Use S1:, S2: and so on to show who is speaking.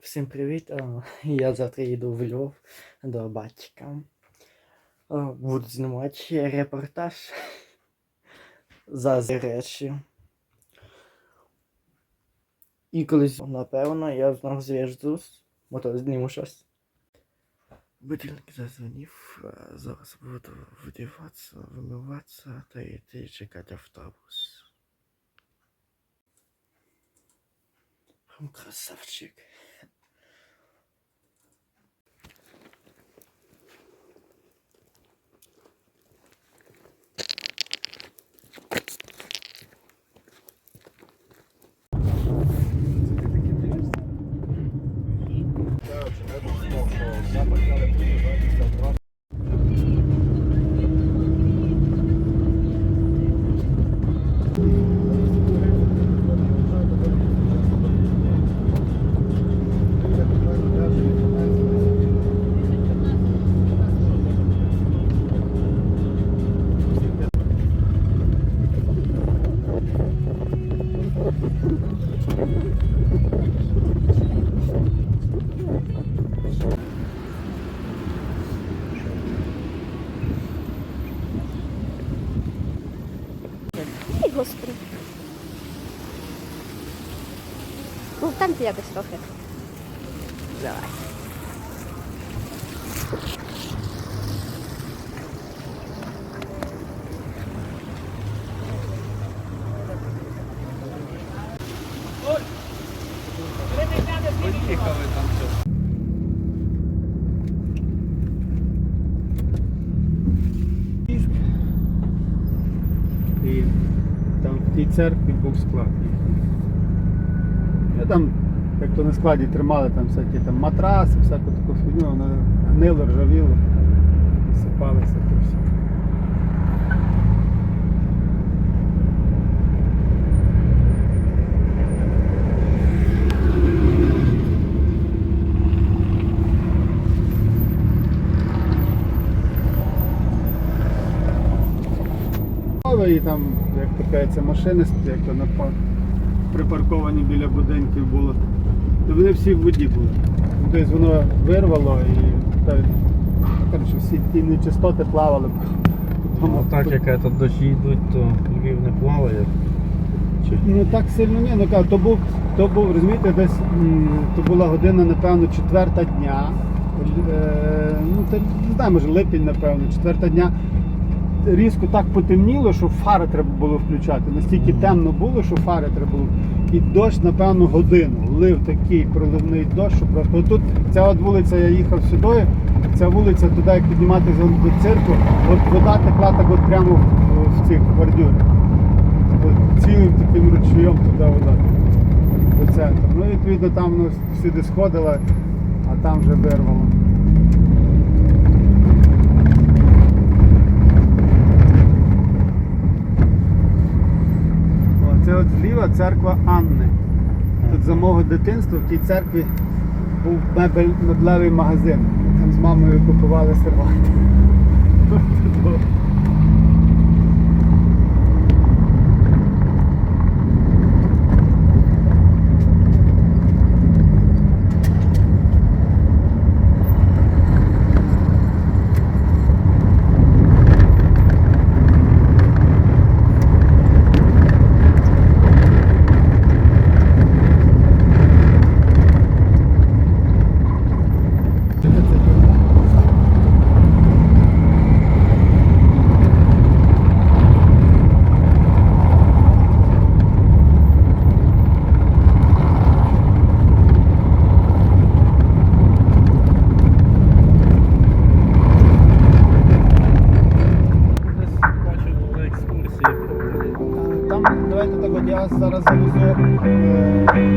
S1: Всім привіт! Я завтра їду в Львов до батька. Буду знімати репортаж за речі. І колись, напевно, я знову зв'яжусь, бо то зніму щось. Будильник зазвонив, зараз буду вдіватися, вимиватися та йти чекати автобус. Красавчик.
S2: Ej, ostry. No tamty jakoś trochę. Dawaj. Церкві був склад. Я там, як то на складі тримали там всякі там матраси, всяку таку фігню, воно гнило, ржавіло, сипалося то все. І там, як машини, як то припарковані біля будинків було, то вони всі в воді були. Ну, Тобто воно вирвало і та, коротше, всі ті нечистоти плавали.
S3: Ну, так як это дощі йдуть, то Львів не плаває. Чи-
S2: Ну так сильно ні, ну кажу, то був, то був, розумієте, десь то була година, напевно, четверта дня. Е, ну, та, не знаю, може липень, напевно, четверта дня. Різко так потемніло, що фари треба було включати. Настільки темно було, що фари треба було. І дощ, напевно, годину. Лив такий проливний дощ, що просто отут ця от вулиця, я їхав сюди, ця вулиця туди, як підніматися до цирку, от вода текла так от прямо в, цих бордюрах. От цілим таким ручієм туди вода до центру. Ну, відповідно, там воно всюди сходило, а там вже вирвало. О, Це от зліва церква Анни. Тут за мого дитинства в тій церкві був мебель, меблевий магазин. Там з мамою купували серванти.
S3: Десь бачив на екскурсії.
S2: Там давайте так от я вас зараз завезу. Е,